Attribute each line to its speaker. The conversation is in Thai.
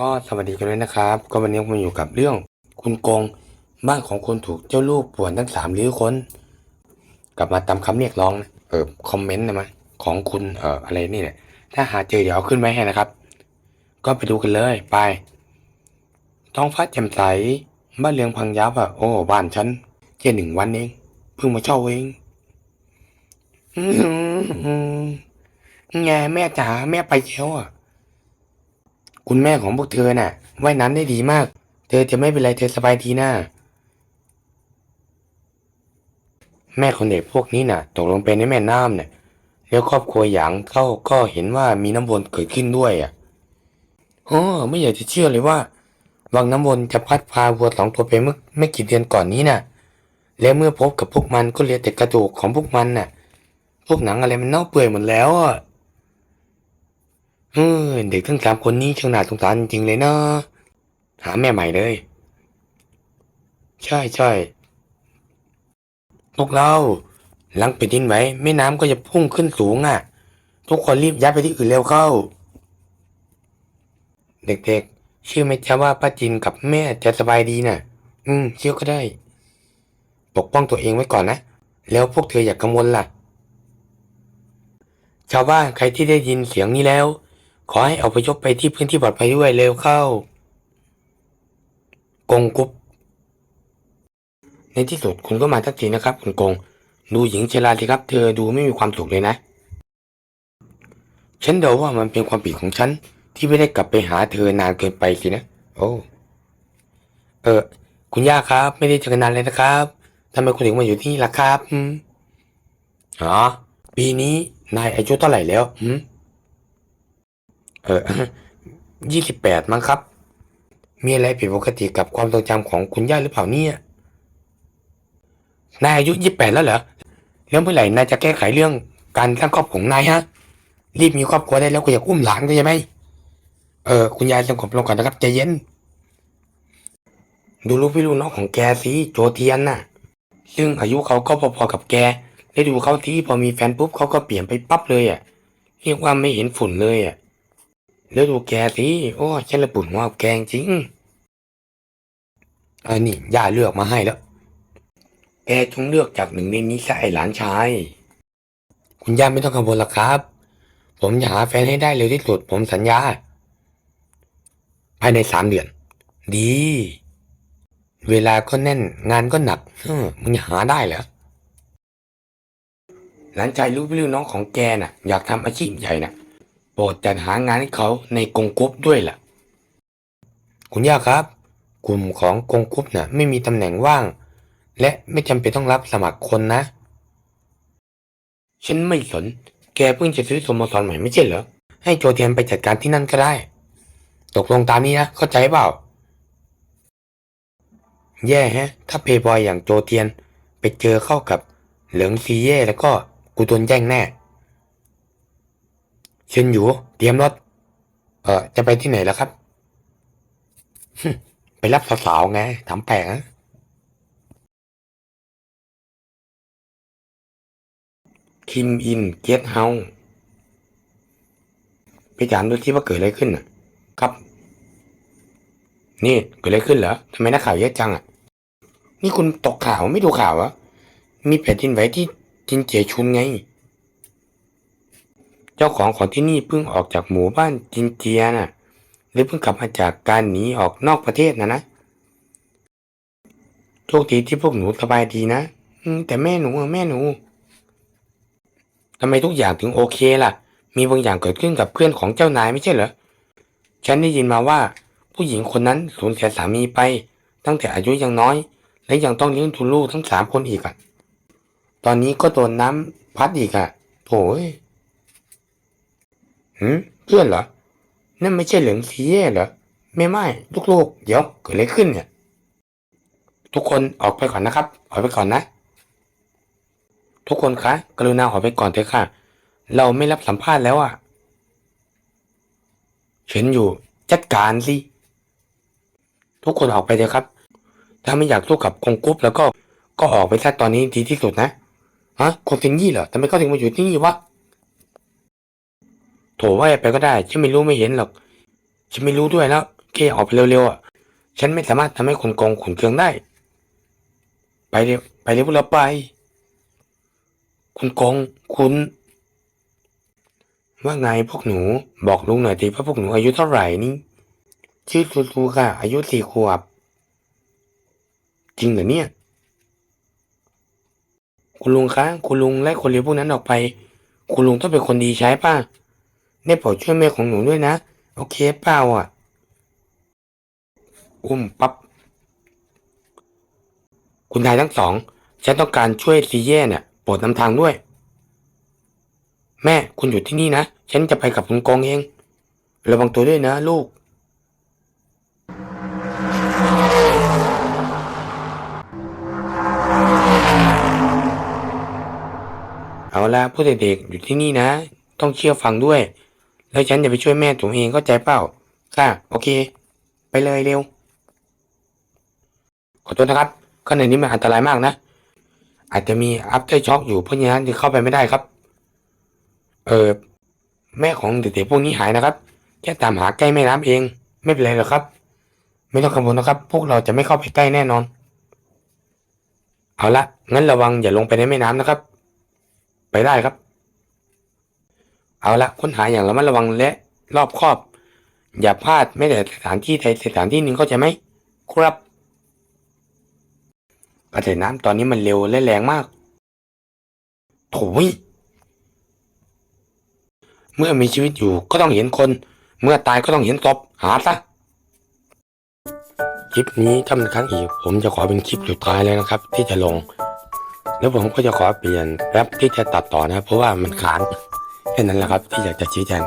Speaker 1: ก็สวัสดีกันด้วยนะครับ ก็วันนี้ผมอยู่กับเรื่องคุณโกงบ้านของคนถูกเจ้าลูกป่วนทั้งสามลื้อค้นกลับมาตามคำเรียกร้องนะเออคอมเมนต์นะมั้ยของคุณเอออะไรนี่แหละถ้าหาเจอเดี๋ยวเอาขึ้นไว้ให้นะครับ ก็ไปดูกันเลยไปท้องฟ้าแจ่มใสบ้านเรือนพังยับอะโอ้บ้านฉันแค่หนึ่งวันเองเพิ่งมาเช่าเองอืมไงแม่จ๋าแม่ไปแล้วอะ คุณแม่ของพวกเธอน่ะว่ายน้ำได้ดีมาก เธอจะไม่เป็นไรเธอสบายดีนะแม่ของเด็กพวกนี้น่ะ ตกลงไปในแม่น้ำเนี่ยแล้วครอบครัวหยางเขาก็เห็นว่ามีน้ำวนเกิดขึ้นด้วยอะโอ้ไม่อยากจะเชื่อเลยว่า วังน้ำวนจะพัดพาวัวสองตัวไปเมื่อไม่กี่เดือนก่อนนี้น่ะ แล้วเมื่อพบกับพวกมันก็เหลือแต่กระดูกของพวกมันน่ะ พวกหนังอะไรมันเน่าเปื่อยหมดแล้วอะ เออเด็กทั้งสามคนนี้ช่างน่าสงสารจริงเลยนะ หาแม่ใหม่เลย ใช่ใช่พวกเราหลังไปดินไหวแม่น้ำก็จะพุ่งขึ้นสูงอะ ทุกคนรีบย้ายไปที่อื่นเร็วเข้า เด็กๆเชื่อไหมจ๊ะว่าป้าจินกับแม่จะสบายดีน่ะ อืมเชื่อก็ได้ ปกป้องตัวเองไว้ก่อนนะ แล้วพวกเธออย่ากังวลล่ะ ชาวบ้านใครที่ได้ยินเสียงนี้แล้ว ขอให้อพยพไปที่พื้นที่ปลอดภัยด้วยเร็วเข้ากงกุ๊บในที่สุดคุณก็มาทักทีนะครับ คุณกง ดูหญิงชราสิครับ เธอดูไม่มีความสุขเลยนะ ฉันเดาว่ามันเป็นความผิดของฉัน ที่ไม่ได้กลับไปหาเธอนานเกินไปสินะ โอ้ เออ คุณย่าครับ ไม่ได้เจอกันนานเลยนะครับทำไมคุณถึงมาอยู่ที่นี่ล่ะครับอ๋อปีนี้นายอายุเท่าไหร่แล้วอืม เออยี่สิบแปดมั้งครับ มีอะไรผิดปกติกับความทรงจำของคุณย่าหรือเปล่าเนี่ยนายอายุยี่แปดแล้วเหรอแล้วเมื่อไหร่นายจะแก้ไขเรื่องการสร้างครอบครัวของนายฮะ รีบมีครอบครัวได้แล้วก็อย่าอุ้มหลานก็ใช่ไหมเออคุณยายสงบลงก่อนนะครับใจเย็น ดูลูกพี่ลูกน้องของแกสิโจเทียนน่ะ ซึ่งอายุเขาก็พอๆกับแกได้ดูเขาที่พอมีแฟนปุ๊บเขาก็เปลี่ยนไปปั๊บเลยอะเรียกว่าไม่เห็นฝุ่นเลยอะ แล้วดูแกสิ โอ้ฉันละปุ่นว่าแกงจริงออนี่ย่าเลือกมาให้แล้ว แกจงเลือกจากหนึ่งในนี้ซะไอหลานชาย คุณย่าไม่ต้องกังวลหรอกครับ ผมจะหาแฟนให้ได้เร็วที่สุด ผมสัญญา ภายในสามเดือน ดี เวลาก็แน่น งานก็หนักมึงหาได้เหรอหลานชายลูกพี่ลูกน้องของแกน่ะ อยากทำอาชีพใหญ่น่ะ โปรดจัดหางานให้เขาในกงกรุ๊ปด้วยล่ะ คุณย่าครับ กลุ่มของกงกรุ๊ปน่ะไม่มีตำแหน่งว่าง และไม่จำเป็นต้องรับสมัครคนนะ ฉันไม่สน แกเพิ่งจะซื้อสโมสรใหม่ไม่ใช่เหรอ ให้โจเทียนไปจัดการที่นั่นก็ได้ ตกลงตามนี้นะ เข้าใจเปล่า แย่ฮะ ถ้าเพย์บอยอย่างโจเทียนไปเจอเข้ากับเหลิงซีเย่แล้วก็กูโดนแย่งแน่ เชิญอยู่ เตรียมรถ เออจะไปที่ไหนแล้วครับ ไปรับสาวๆไงถามแปลกนะคิมอินเกสเฮาไปถามดูที่ว่าเกิดอะไรขึ้นน่ะ ครับ นี่เกิดอะไรขึ้นเหรอทำไมนักข่าวเยอะจังอะ นี่คุณตกข่าวไม่ดูข่าวเหรอมีแผ่นดินไหวที่จินเจียชุนไง เจ้าของของที่นี่เพิ่งออกจากหมู่บ้านจินเจียน่ะ หรือเพิ่งกลับมาจากการหนีออกนอกประเทศนะนะโชคดีที่พวกหนูสบายดีนะแต่แม่หนูอะแม่หนูทำไมทุกอย่างถึงโอเคล่ะ มีบางอย่างเกิดขึ้นกับเพื่อนของเจ้านายไม่ใช่เหรอ ฉันได้ยินมาว่า ผู้หญิงคนนั้นสูญเสียสามีไป ตั้งแต่อายุยังน้อย และยังต้องเลี้ยงดูลูกทั้งสามคนอีกอะ ตอนนี้ก็โดนน้ำพัดอีกอะโถ่เอ้ย หืมเพื่อนเหรอ นั่นไม่ใช่เหลืองซีเย่เหรอ ไม่ไม่ลูกๆ เดี๋ยวเกิดอะไรขึ้นเนี่ย ทุกคนออกไปก่อนนะครับ ออกไปก่อนนะ ทุกคนคะ กรุณาออกไปก่อนเถอะค่ะ เราไม่รับสัมภาษณ์แล้วอะเฉินอยู่ จัดการสิ ทุกคนออกไปเถอะครับ ถ้าไม่อยากสู้กับกงกุ๊บแล้วก็ก็ออกไปซะตอนนี้ดีที่สุดนะ ฮะคนซินยี่เหรอทำไมเขาถึงมาอยู่ที่นี่วะ โถว่าไปก็ได้ ฉันไม่รู้ไม่เห็นหรอก ฉันไม่รู้ด้วยแล้วแค่ออกไปเร็วๆอะ ฉันไม่สามารถทำให้คนโกงขุนเคืองได้ ไปเร็วไปเร็วพวกเราไป คุณโกงคุณ ว่าไงพวกหนู บอกลุงหน่อยทีว่าพวกหนูอายุเท่าไหร่นี่ ชื่อซูซูค่ะ อายุสี่ขวบ จริงเหรอเนี่ย คุณลุงคะคุณลุงไล่คนเลี้ยพวกนั้นออกไป คุณลุงต้องเป็นคนดีใช้ป่ะ เนี่ยโปรดช่วยแม่ของหนูด้วยนะ โอเคเปล่าอะ อุ้มปับ๊บ คุณนายทั้งสอง ฉันต้องการช่วยซีเย่เนี่ยโปรดนำทางด้วย แม่คุณอยู่ที่นี่นะ ฉันจะไปกับคุณกองเอง ระวังตัวด้วยนะลูกเอาละผู้เด็กๆอยู่ที่นี่นะ ต้องเชื่อฟังด้วย แล้วฉันจะไปช่วยแม่ตัวเองเข้าใจเปล่า ค่ะ โอเค ไปเลยเร็ว ขอโทษนะครับข้างในนี้มันอันตรายมากนะ อาจจะมีอัพเตอร์ช็อคอยู่เพราะฉะนั้นจะเข้าไปไม่ได้ครับ เออแม่ของเด็กๆพวกนี้หายนะครับ แค่ตามหาใกล้แม่น้ำเอง ไม่เป็นไรหรอกครับ ไม่ต้องกังวลนะครับ พวกเราจะไม่เข้าไปใกล้แน่นอน เอาละงั้นระวังอย่าลงไปในแม่น้ำนะครับ ไปได้ครับ เอาละค้นหาอย่างระมัดระวังและรอบคอบ อย่าพลาดไม่แต่สถานที่ใดสถานที่หนึ่งเข้าใจไหมครับกระแสน้ำตอนนี้มันเร็วและแรงมากโถยเมื่อมีชีวิตอยู่ก็ต้องเห็นคน เมื่อตายก็ต้องเห็นศพหาซะคลิปนี้ถ้ามันครั้งอีก ผมจะขอเป็นคลิปสุดท้ายแล้วนะครับ ที่จะลง แล้วผมก็จะขอเปลี่ยนแอปที่จะตัดต่อนะ เพราะว่ามันค้าง แค่นั้นแหละครับที่อยากจะชี้แจง